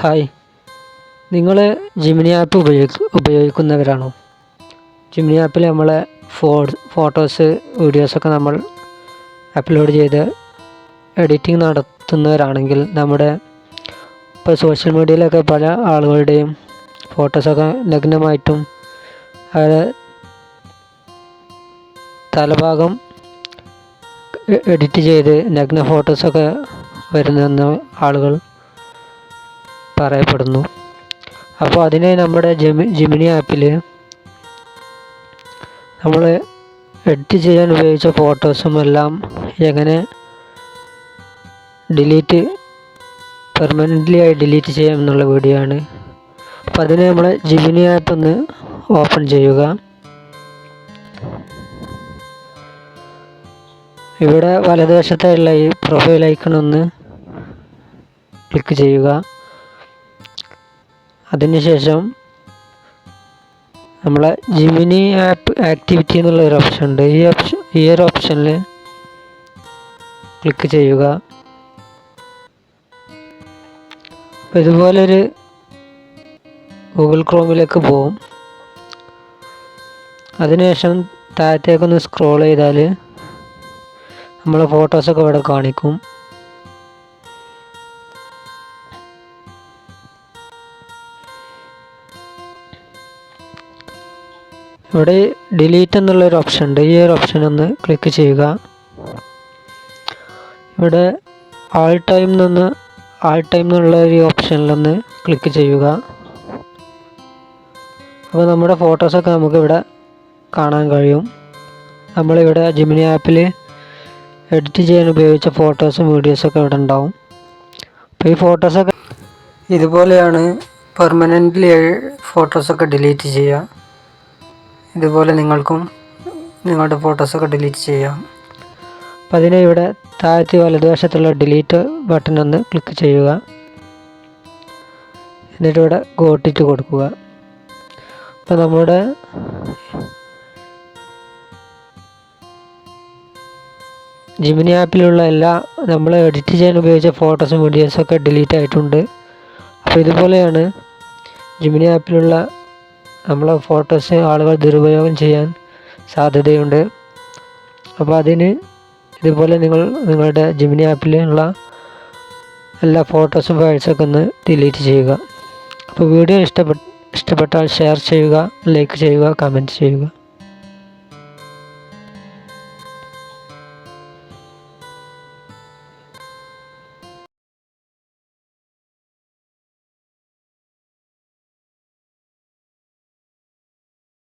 Hi. നിങ്ങൾ ജിമിനി app ഉപയോഗി ഉപയോഗിക്കുന്നവരാണോ? ജിമിനി ആപ്പിൽ നമ്മളെ ഫോ ഫോട്ടോസ് വീഡിയോസൊക്കെ നമ്മൾ അപ്ലോഡ് ചെയ്ത് എഡിറ്റിംഗ് നടത്തുന്നവരാണെങ്കിൽ നമ്മുടെ ഇപ്പോൾ സോഷ്യൽ മീഡിയയിലൊക്കെ പല ആളുകളുടെയും ഫോട്ടോസൊക്കെ നഗ്നമായിട്ടും അവരെ തലഭാഗം എഡിറ്റ് ചെയ്ത് നഗ്ന ഫോട്ടോസൊക്കെ വരുന്ന ആളുകൾ പറയപ്പെടുന്നു. അപ്പോൾ അതിനെ നമ്മുടെ ജെമി ജിമിനി ആപ്പിൽ നമ്മൾ എഡിറ്റ് ചെയ്യാൻ ഉപയോഗിച്ച ഫോട്ടോസും എല്ലാം എങ്ങനെ ഡിലീറ്റ് പെർമനന്റ്ലി ആയി ഡിലീറ്റ് ചെയ്യാം എന്നുള്ള വീഡിയോ ആണ്. അപ്പോൾ അതിനെ നമ്മൾ ജിമിനി ആപ്പ് ഒന്ന് ഓപ്പൺ ചെയ്യുക. ഇവിടെ വലതുവശത്തായുള്ള ഈ പ്രൊഫൈൽ ഐക്കൺ ഒന്ന് ക്ലിക്ക് ചെയ്യുക. അതിനുശേഷം നമ്മളെ ജിമിനി ആപ്പ് ആക്ടിവിറ്റി എന്നുള്ള ഒരു ഓപ്ഷൻ ഉണ്ട്. ഈ ഓപ്ഷൻ ഈ ഒരു ഓപ്ഷനിൽ ക്ലിക്ക് ചെയ്യുക. അപ്പോൾ ഇതുപോലൊരു ഗൂഗിൾ ക്രോമിലേക്ക് പോകും. അതിനുശേഷം താഴത്തേക്കൊന്ന് സ്ക്രോൾ ചെയ്താൽ നമ്മളെ ഫോട്ടോസൊക്കെ ഇവിടെ കാണിക്കും. ഇവിടെ ഡിലീറ്റ് എന്നുള്ളൊരു ഓപ്ഷൻ ഉണ്ട്. ഈ ഒരു ഓപ്ഷൻ ഒന്ന് ക്ലിക്ക് ചെയ്യുക. ഇവിടെ ആൾ ടൈം നിന്ന് ആൾ ടൈം എന്നുള്ള ഒരു ഓപ്ഷനിലൊന്ന് ക്ലിക്ക് ചെയ്യുക. അപ്പോൾ നമ്മുടെ ഫോട്ടോസൊക്കെ നമുക്കിവിടെ കാണാൻ കഴിയും. നമ്മളിവിടെ ജിമിനി ആപ്പിൽ എഡിറ്റ് ചെയ്യാൻ ഉപയോഗിച്ച ഫോട്ടോസും വീഡിയോസൊക്കെ ഇവിടെ ഉണ്ടാവും. അപ്പോൾ ഈ ഫോട്ടോസൊക്കെ ഇതുപോലെയാണ്. പെർമനന്റ്ലി ഫോട്ടോസൊക്കെ ഡിലീറ്റ് ചെയ്യുക. ഇതുപോലെ നിങ്ങൾക്കും നിങ്ങളുടെ ഫോട്ടോസൊക്കെ ഡിലീറ്റ് ചെയ്യാം. അപ്പം അതിനെ ഇവിടെ താഴത്തെ വലതുവശത്തുള്ള ഡിലീറ്റ് ബട്ടൺ ഒന്ന് ക്ലിക്ക് ചെയ്യുക. എന്നിട്ട് ഇവിടെ ഗോട്ടിട്ട് കൊടുക്കുക. അപ്പോൾ നമ്മുടെ ജിമിനി ആപ്പിലുള്ള എല്ലാ നമ്മൾ എഡിറ്റ് ചെയ്യാൻ ഉപയോഗിച്ച ഫോട്ടോസും വീഡിയോസും ഒക്കെ ഡിലീറ്റ് ആയിട്ടുണ്ട്. അപ്പോൾ ഇതുപോലെയാണ് ജിമിനി ആപ്പിലുള്ള നമ്മളെ ഫോട്ടോസ് ആളുകൾ ദുരുപയോഗം ചെയ്യാൻ സാധ്യതയുണ്ട്. അപ്പോൾ അതിന് ഇതുപോലെ നിങ്ങൾ നിങ്ങളുടെ ജിമിനി ആപ്പിലുള്ള എല്ലാ ഫോട്ടോസും ഫയൽസൊക്കെ ഒന്ന് ഡിലീറ്റ് ചെയ്യുക. അപ്പോൾ വീഡിയോ ഇഷ്ടപ്പെട്ട ഇഷ്ടപ്പെട്ടാൽ ഷെയർ ചെയ്യുക ലൈക്ക് ചെയ്യുക കമന്റ് ചെയ്യുക.